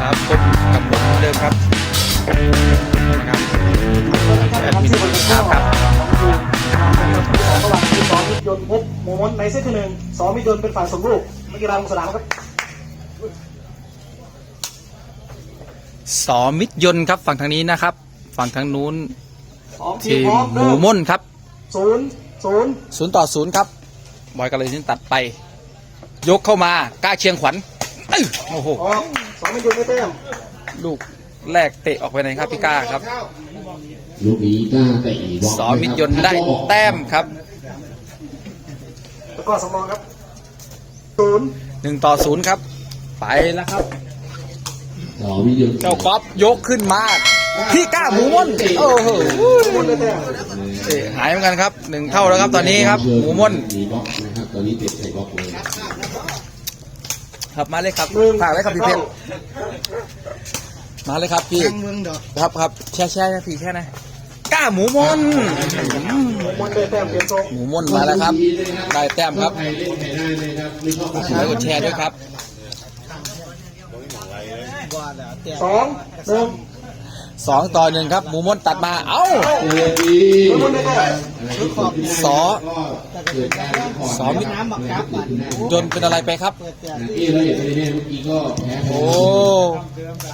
ครับพบกับผมเหมือนเดิมครับนะครับแอดมินครับครับระหว่างทีมสองมิตรยนต์พบโมมนในเซตที่หนึ่งสองมิตรยนต์เป็นฝ่ายส่งลูกนักกีฬาลงสนามครับสอมิตรยนต์ครับ ฝั่งทางนี้นะครับ ฝั่งทางนู้นสองทีทีมมพร้อมหเริ่มูมม่นครับศูนย์ศูนย์ศูนย์ต่อศูนย์ครับบอยกันเลยที่ตัดไป ยกเข้ามากล้าเชียงขวัญเอ้ยโอ้โหออกสองมิตรยนต์ได้แต้มลูกแรกเตะออกไปไหนครับพี่ก้าครับ ลูกนี้กล้าเตะบล็อกสอมิตรยนต์ได้แต้มครับแล้วก็สำรองครับศูนย์หนึ่งต่อศูนย์ครับ ไปแล้วครับ สอมิตรยนต์เจ้าก๊อฟยกขึ้นมาพี่ก้าหมูม่นโอ้โหโมมนได้แต้มเตะหายเหมือนกันครับหนึ่งเท่าแล้วครับตอนนี้ครับหมูม่นมีบล็อกนะครับตอนนี้เตะใส่บล็อกเลย ครับมาเลยครับหนึ่งฝากเลยครับพี่เพชรข้ามาเลยครับพี่ครับครับแช่แช่พี่แช่นะก้าหมูม่นโมมนได้แต้มเปลี่ยนทรงหมูม่นมาแล้วครับ ได้แต้มครับใครเล่นใครได้เลยครับไม่ชอบกดไลค์กดแชร์ด้วยครับสองหนึ่ง สองต่อหนึ่งครับ หมูม่นตัดมา เอ้าเออดีโมมนได้แต้มสอเกิดการขอสอมิตรยนต์เป็นอะไรไปครับที่เราเห็นในเนี่ยเมื่อกี้ก็แพ้โอ้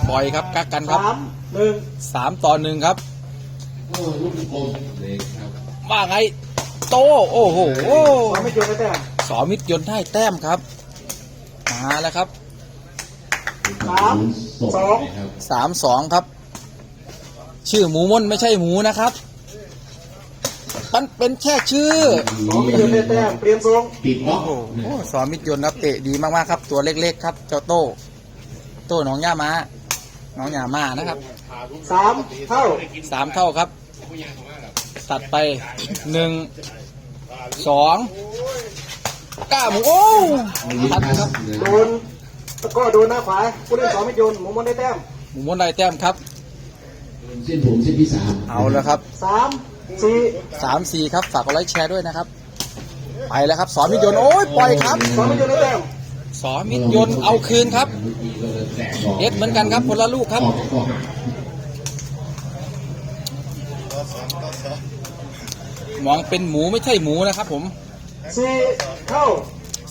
ปล่อยครับกักกันครับสามหนึ่งสามต่อหนึ่งครับโอ้ลูกกลมเลยครับว่าไง โต โอ้โหสองมิตรยนต์ได้แต้มสอมิตรยนต์ได้แต้มครับ มาแล้วครับสามสองครับสามสองครับ ชื่อหมูม่นไม่ใช่หมูนะครับ มันเป็นแค่ชื่อสองมิตรยนต์ได้แต้มเปลี่ยนทรงปิดบล็อกโอ้โหสอมิตรยนต์ครับเตะดีมากๆครับ ตัวเล็กๆครับ เจ้าโต้ โต้หน้องย่ามาน้องย่ามานะครับสามเท่าสามเท่าครับ ตัดไปหนึ่งสองก้าหมูโอ้ทันครับโดนแล้วก็โดนหน้าขวาผู้เล่นสองมิตรยนต์โมมนได้แต้มหมูม่นได้แต้มครับ เส้นผมเส้นที่สามเอาแล้วครับสามสี่สามสี่ครับฝากกดไลค์แชร์ด้วยนะครับ ไปแล้วครับสอมิตรยนต์โอ้ยปล่อยครับสองมิตรยนต์ได้แต้มสอมิตรยนต์เอาคืนครับเมื่อกี้ก็เลยแตกบอกเอสเหมือนกันครับคนละลูกครับออกก็หักมองเป็นหมูไม่ใช่หมูนะครับ ผมสี่เท่า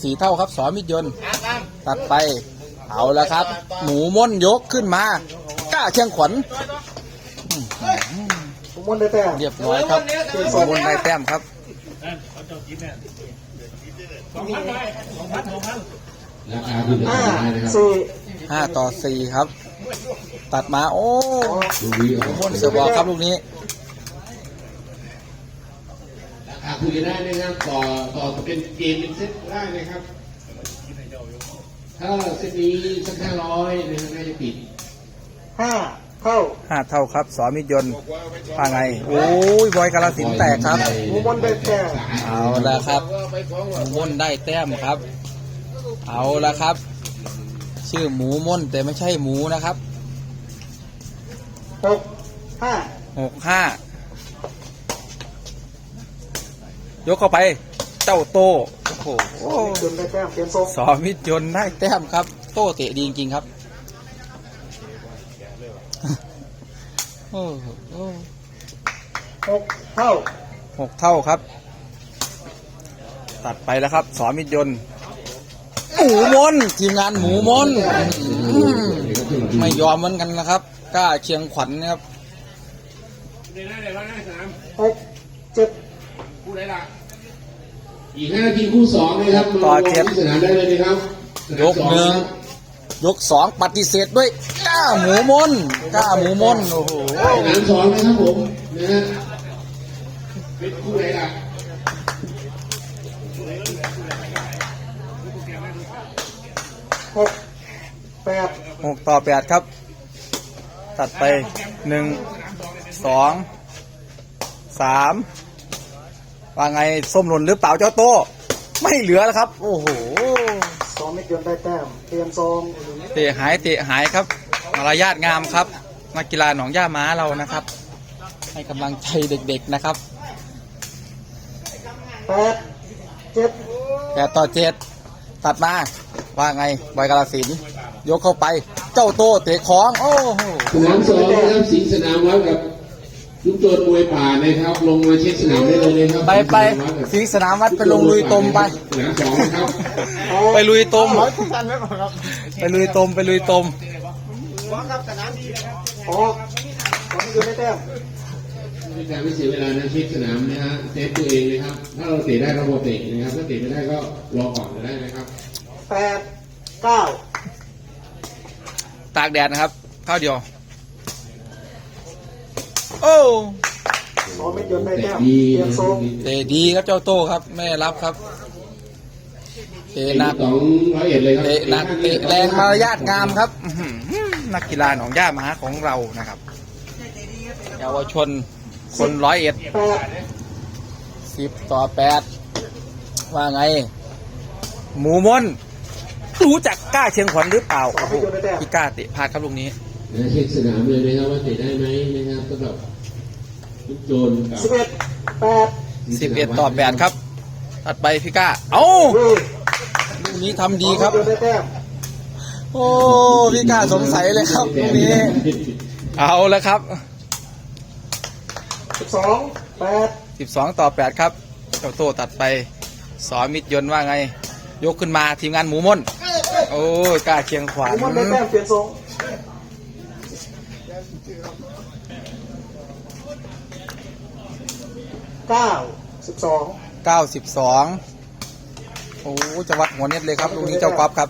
สีเท่าครับสอมิตรยนต์ตัดไป เอาแล้วครับ หมูม่นยกขึ้นมากล้าเชียงขวัญ โมมนได้แต้มเรียบร้อยครับหมูม่นได้แต้มครับราคาคือห้าได้นะครับสี่ห้าต่อสี่ครับ ตัดมาโอ้ลูกนี้ออกม่นเสือบอลครับลูกนี้ราคาคุยกันได้นะครับต่อต่อเป็นเกมเป็นเซตได้นะครับ ถ้าเซตนี้สักห้าร้อยนะครับน่าจะปิดห้า เท่าห้าเท่าครับสอมิตรยนต์ว่าไงโอ้ยบอยกาลสินธุ์แตกครับโมมนได้แต้มเอาละครับหมูม่นได้แต้มครับ เอาละครับ ชื่อหมูม่นแต่ไม่ใช่หมูนะครับหกห้าหกห้ายกเข้าไปเจ้าโตโอ้โหยนต์ได้แต้มเปลี่ยนทรงสอมิตรยนต์ได้แต้มครับ โตเตะดีจริงๆครับโอ้โหหกเท่าหกเท่าครับ ตัดไปแล้วครับ สอมิตรยนต์หมูมนทีมงานหมูมนอืมไม่ยอมเหมือนกันนะครับกล้าเชียงขวัญนะครับหกเจ็ดอีกห้านาทีคู่สองนะครับต่อเจ็ดที่สนามได้เลยนะครับยกหนึ่ง ยกสองปฏิเสธด้วยกล้าหมูมนกล้าหมูมนโอ้โหสนามสองนะครับผมนะฮะเป็นคู่ไหนล่ะหกแปดหกต่อแปดครับ ตัดไปหนึ่งสองสามว่าไงส้มหล่นหรือเปล่าเจ้าโต ไม่เหลือแล้วครับ โอ้โห องมิตรยนต์ได้แต้มเปลี่ยนทรงเตะหายเตะหายครับมารยาทงามครับนักกีฬาหนองย่าม้าเรานะครับ ให้กำลังใจเด็กๆนะครับแปดเจ็ดแปดต่อเจ็ดตัดมาว่าไงบอยกาลสินธุ์ยกเข้าไป เจ้าโตเตะของ โอ้โหสนามสองนะครับสิงห์สนามวัดกับ ลูกโจรมวยป่านะครับ ลงมาเช็คสนามได้เลยนะครับไปไปสิงห์สนามวัดไปลงลุยตมไปสนามสองนะครับไปลุยตมไปลุยตมไปลุยตมออกสองมิตรยนต์ได้แต้มไม่การไม่เสียเวลานะเช็คสนามนะฮะเซฟตัวเองนะครับ ถ้าเราเตะได้เราโมเตะนะครับ ถ้าเตะไม่ได้ก็รอก่อนก็ได้นะครับแปดเก้าตากแดดนะครับข้าวเดียวโอ้สองมิตรยนต์ได้แต้มดีเปลี่ยนทรงเตะดีครับเจ้าโตครับไม่รับครับเตะเตะหนักสองร้อยเอ็ดเลยครับเตะหนักเตะแรงมารยาทงามครับอื้อหือนักกีฬาหนองย่ามาหาของเรานะครับเยาวชนคนร้อยเอ็ดแปดสิบต่อแปดว่าไง หมูมนรู้จักกล้าเชียงขวัญหรือเปล่าสองมิตรยนต์ได้แต้มพี่กล้าเตะพลาดครับลูกนี้ นะเช็คสนามเลยนะครับว่าเตะได้ไหมนะครับสำหรับ ลูกโจรกับสิบเอ็ดแปดสิบเอ็ดต่อแปดครับ ถัดไปพี่กล้า เอ้าดูลูกนี้ทำดีครับสองมิตรยนต์ได้แต้มโอ้ พี่กล้าสงสัยเลยครับลูกนี้ เอาแล้วครับ สิบสองแปดสิบสองต่อแปดครับเจ้าโตตัดไปสอมิตรยนต์ว่าไง ยกขึ้นมาทีมงานหมูมนโอ้ยกล้าเชียงขหวัญมูมันได้แต้มเปลี่ยนทรง เก้าสิบสองเก้าสิบสองโอ้จะวัดหัวเน็ตเลยครับลูกนี้เจ้าก๊อฟครับ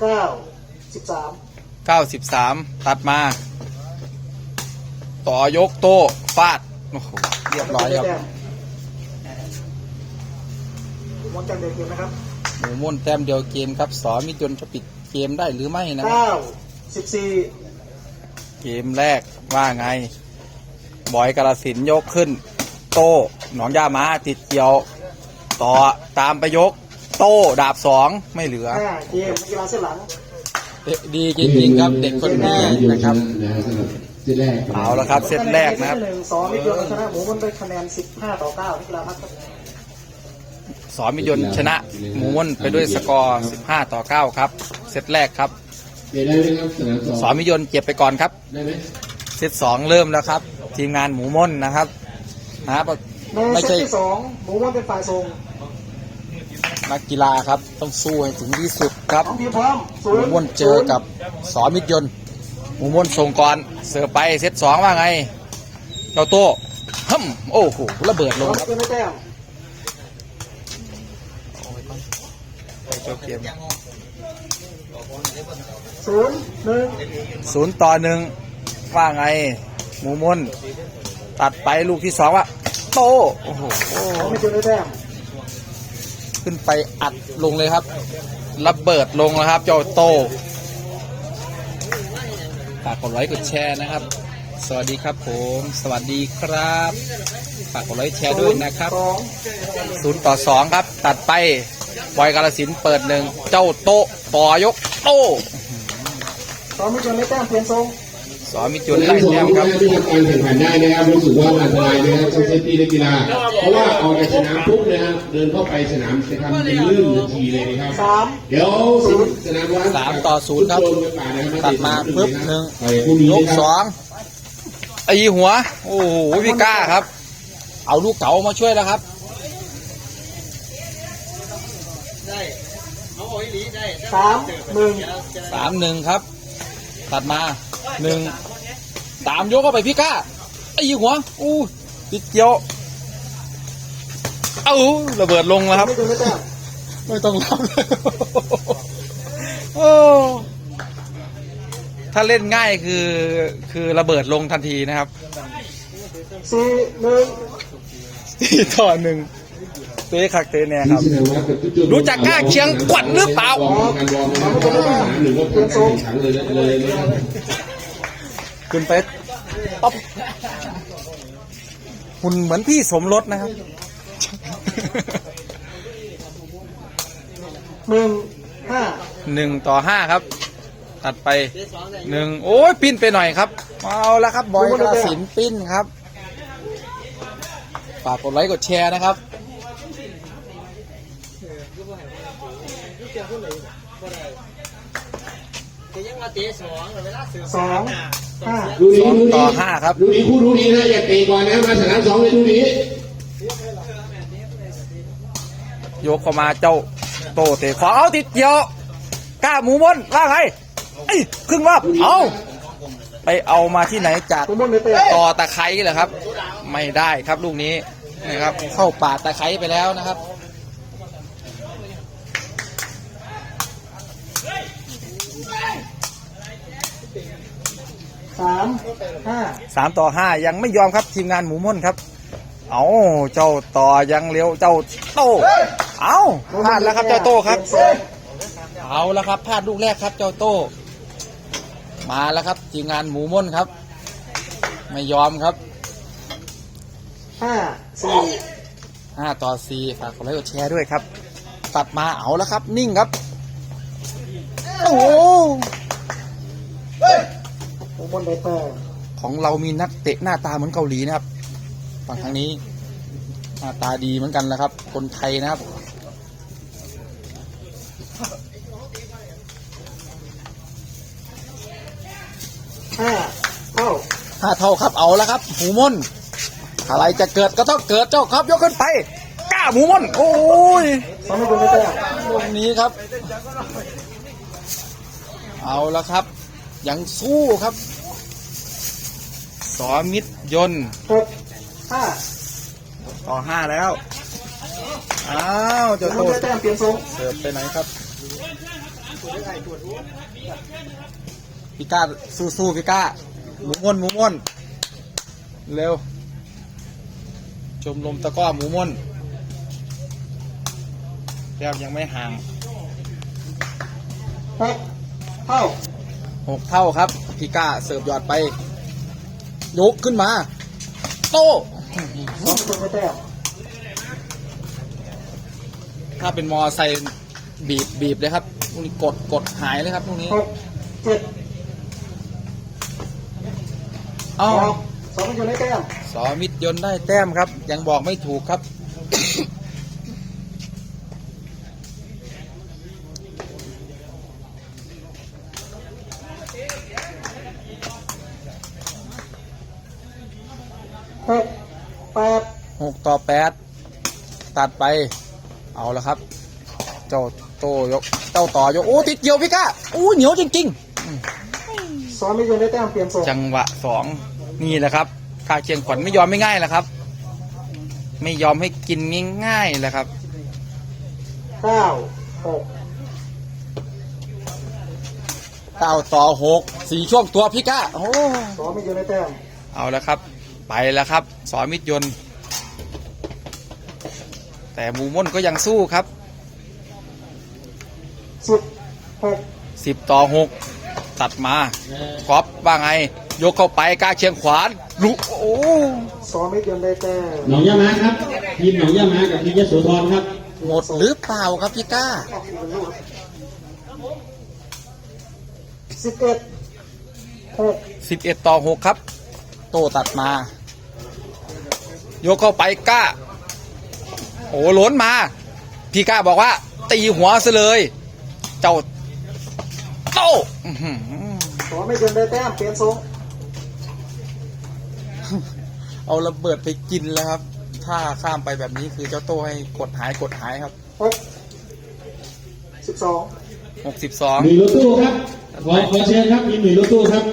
เก้าสิบสามเก้าสิบสามตัดมา ต่อยกโต้ฟาดโอ้โหเรียบร้อยครับมอนจังเด็กเกมนะครับหมูม่วนแต้มเดียวเกมครับสอมิตรยนต์จะปิด เกมได้หรือไม่นะครับ เก้าสิบสี่เกมแรกว่าไง บอยกระสินธุ์ยกขึ้น โต้หนองย่ามาติดเกี่ยว ต่อตามไปยก โต้ดาบสองไม่เหลือ ห้าเกมนักกีฬาเส้นหลังเตะดีจริงๆครับเด็กคนนี้นะครับสำหรับเซตแรกเอาละครับเซตแรกนะครับ หนึ่งสองมิตรยนต์ชนะหมูมันได้คะแนนสิบห้าต่อเก้านักกีฬาพักครับ สอมิตรยนต์ชนะหมูม่วนไปด้วยสกอร์ 15 ต่อ 9 ครับ เซตแรกครับเตะได้ไหมครับสนามสองสอมิตรยนต์เก็บไปก่อนครับได้ไหมเซตสองเริ่มแล้วครับ ทีมงานหมูม่นนะครับหาในไม่เซตใช่ที่สองหมูมันเป็นฝ่ายส่งนักกีฬาครับต้องสู้ให้ถึงที่สุดครับน้องพีพร้อมหมูม่นเจอกับสอมิตรยนต์หมูม่นส่งก่อนเสือไปเซตสองว่าไงเจ้าโต้ฮึมโอ้โหระเบิดสลองงมิคตรับ รยนต์ได้แต้ม ไป จบเกมศูนย์หนึ่งศูนย์ต่อหนึ่งว่าไง หมูม่นตัดไปลูกที่สองว่าโตโอ้โหสองมิตรยนต์ได้แต้มขึ้นไปอัดลงเลยครับระเบิดลงแล้วครับเจ้าโตฝากกดไลค์กดแชร์นะครับ สวัสดีครับผม สวัสดีครับ ฝากกดไลค์แชร์ด้วยนะครับสองศูนย์ต่อสองครับ ตัดไป บอยกาลสินธุ์เปิดหนึ่งเจ้าโตต่อยกโตสองมิตรยนต์ได้แต้มเปลี่ยนทรงสอมิจุนไล่แต้มครับที่ทำการแข่งขันได้นะครับรู้สึกว่าอันตรายนะครับต้องเซฟตี้นักกีฬาเพราะว่าออกจากสนามปุ๊บนะครับเดินเข้าไปสนามจะทำเป็นลื่นทันทีเลยนะครับสามเดี๋ยวสนามวัดสามต่อศูนย์ครับทุกโจไปป่านะครับตัดมาปึ๊บหนึ่งไปคู่นี้ยกนะครับสองไอหัว โอ้โหพี่ก้าครับ เอาลูกเก๋ามาช่วยแล้วครับ สามหนึ่งสามหนึ่งครับ ตัดมาหนึ่งตามยกเข้าไปพี่ก้าไอ้หัวอู้ติดเกียวเอ้าระเบิดลงแล้วครับมิตรยนต์ได้แต้มไม่ต้องรับเลยโอ้ถ้าเล่นง่ายคือคือระเบิดลงทันทีนะครับสี่หนึ่งสี่ต่อหนึ่ง เตะคักเตะแน่ครับที่สนามวัดกับทุโจรู้จักกล้าเชียงขวัญหรือเปล่าวอร์มการวอร์มนะครับสนามหนึ่งก็เป็นการแข่งขันเลยนะเลยนะครับขึ้นไปป๊อปหุ่นเหมือนพี่สมรสนะครับ หนึ่งห้าหนึ่งต่อห้าครับ ตัดไปหนึ่งโอ้ยปิ้นไปหน่อยครับ เอาละครับ บอยกระสินปิ้นครับ ฝากกดไลค์กดแชร์นะครับ สองห้าดูดีสองดูต่ดีอห้าครับ ดูดีคู่ดูดีนะอย่าเตะก่อนนะมาสนามสองเลยดูดียกเข้ามาเจ้าโตเตะขวาเอาติดเกี่ยวกล้าหมูมนว่าไงไอ้ยครึ่งรอบเอาไปเอามาที่ไหนจากหมูม้วนได้แต้มต่อตะไคร้เหรอครับ ไม่ได้ครับลูกนี้นะครับ เข้าป่าตะไคร้ไปแล้วนะครับ สามห้าสามต่อห้ายังไม่ยอมครับทีมงานหมูม่นครับ เอาเจ้าต่อยังเลี้ยวเจ้าโต เอาพลาดแล้วครับเจ้าโตครับ เอาแล้วครับพลาดลูกแรกครับเจ้าโต มาแล้วครับทีมงานหมูม่นครับ ไม่ยอมครับห้าสี่ห้าต่อสี่ฝากกดไลค์กดแชร์ด้วยครับ ตัดมาเอาแล้วครับ นิ่งครับ โอ้ โหหมูม้วนได้แต้มของเรามีนักเตะหน้าตาเหมือนเกาหลีนะครับ ฝั่งทางนี้หน้าตาดีเหมือนกันนะครับ คนไทยนะครับห้าเท่าห้าเท่าครับเอาแล้วครับ หมูม่นอะไรจะเกิดก็ต้องเกิดเจ้าครับ ยกขึ้นไปกล้าหมูม่นโอ้ยสองไม่ม้วนได้แต้มตรงนี้ครับ เอาแล้วครับ ยังสู้ครับ สอมิตรยนต์หกห้าต่อห้าแล้ว อ้าวหมูเจ้าโตม้วนได้แต้มเปลี่ยนทรงเสิร์ฟไปไหนครับพี่ก้าสู้ๆพี่ก้าหมูม่วนหมูม่วนเร็วชมรมตะกร้อหมูม่วนแก้มยังไม่ห่างหกเท่าหกเท่าครับพี่ก้าเสิร์ฟหยอดไป ยกขึ้นมา โต้สองไม่ม้วนได้แต้มถ้าเป็นมอไซค์บีบบีบเลยครับพวกนี้กดกดหายเลยครับพวกนี้หกเจ็ดเอ้าสองสองไม่ม้วนได้แต้มสอมิตรยนต์ได้แต้มครับ ยังบอกไม่ถูกครับ หกแปด หกต่อแปดตัดไป เอาละครับ เจ้าโตยก เจ้าต่อยกโอ้ติดเกี่ยวพี่ก้าโอ้เหนียวจริงสองไม่ม้วนได้แต้มเปลี่ยนทรงๆ จังหวะสองนี่แหละครับกาเชียงขวัญไม่ยอมไม่ง่ายแหละครับ ไม่ยอมให้กินง่ายๆแหละครับ เก้าหกเก้าต่อหกสี่ช่วงตัวพี่ก้าโอ้สองไม่ม้วนได้แต้มเอาแล้วครับ ไปแล้วครับ สอมิตรยนต์ แต่หมูม่นก็ยังสู้ครับสิบหกสิบต่อหกตัดมาก๊อฟว่าไง ยกเข้าไปกล้าเชียงขวานลุโอ้สองไม่ม้วนได้แต้มหนองยามาครับทีมหนองยามากับทีมยโสธรครับ หมดหรือเปล่าครับพี่ก้าสิบเอ็ดหกสิบเอ็ดต่อหกครับ โตตัดมา ยกเข้าไปกล้าโอ้หล้นมา พี่ก้าบอกว่า ตีหัวซะเลย เจ้าโตอื้อหือสองไม่ม้วนได้แต้มเปลี่ยนทรงเอาระเบิดไปกินแล้วครับ ถ้าข้ามไปแบบนี้คือเจ้าโตให้กดหายกดหายครับหกสิบสองหกสิบสองหนุ่ยรถตู้ครับขอขอเชิญครับทีมหนุ่ยรถตู้ครับ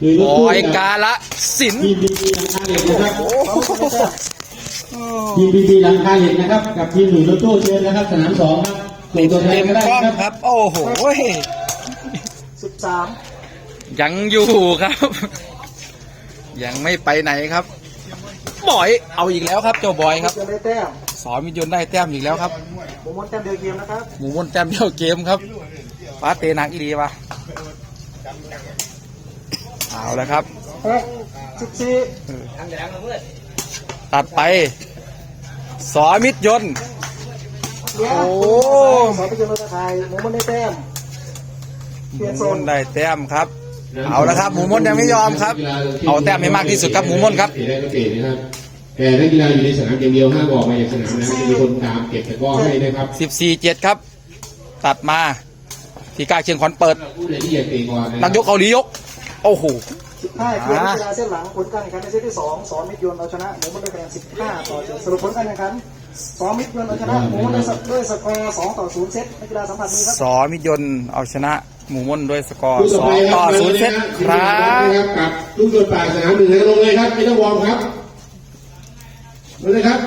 หนุ่ยรถบตู้อยกับกาละสินทีมบีบีหลังคาเหล็กนะครับ ทีมบีบีหลังคาเหล็กนะครับ กับทีมหนุ่ยรถตู้เชิญนะครับ สนามสองครับส่งตัวแทเต็นมก็ได้กล้องครับครับโอ้โหสิบสามยังอยู่ครับ ยังไม่ไปไหนครับ บอยเอาอีกแล้วครับ เจ้าบอยครับม้วนได้แต้มสอมิตรยนต์ได้แต้มอีกแล้วครับหมูม้วนแต้มเดียวเกมนะครับหมูม่นแต้มเดียวเกมครับฟ้าเตะหนักอีดีวะเอาแล้วครับ หกสิบสี่ตัดไป สอมิตรยนต์เลี้ยงโอ้สองไม่ม้วนได้ไทยหมูม้วนได้แต้มเปลี่ยนหโซมูมนนได้แต้มครับ เอาละครับหมูมนยังไม่ยอมครับ เอาแต้มให้มากที่สุดครับหมูมนครับเตะได้ก็เตะนะครับ แต่นักกีฬาอยู่ในสนามอย่างเดียวห้ามออกมาจากสนามนะครับจะมีคนตามเก็บตะกร้อให้นะครับสิบสี่เจ็ดครับ ตัดมา ที่กล้าเชียงขวัญเปิด ผู้ใดที่อยากเตะก่อนนะคนัรักบยกเกาหลียก โอ้โห สิบห้าเกียรติกีฬาเส้นหลังผลการแข่งขันในเซตที่สองสอนมิตรยนต์เอาชนะหมูมันด้วยคะแนนสิบห้าต่อเจ็ดสรุปผลการแข่งขันสอนมิตรยนต์เอาชนะหมูมันด้วยสกอร์สองต่อศูนย์เซตนักกีฬาสัมผัสมือครับสอมิตรยนต์เอาชนะหมูมนด้วยสกอร์ผู้สต่อองต่อศูนย์เซตครับกับลูกโดดปากสนามหนึ่งนะลงเลยครับไม่ต้องวอร์มครับมาเลยครับ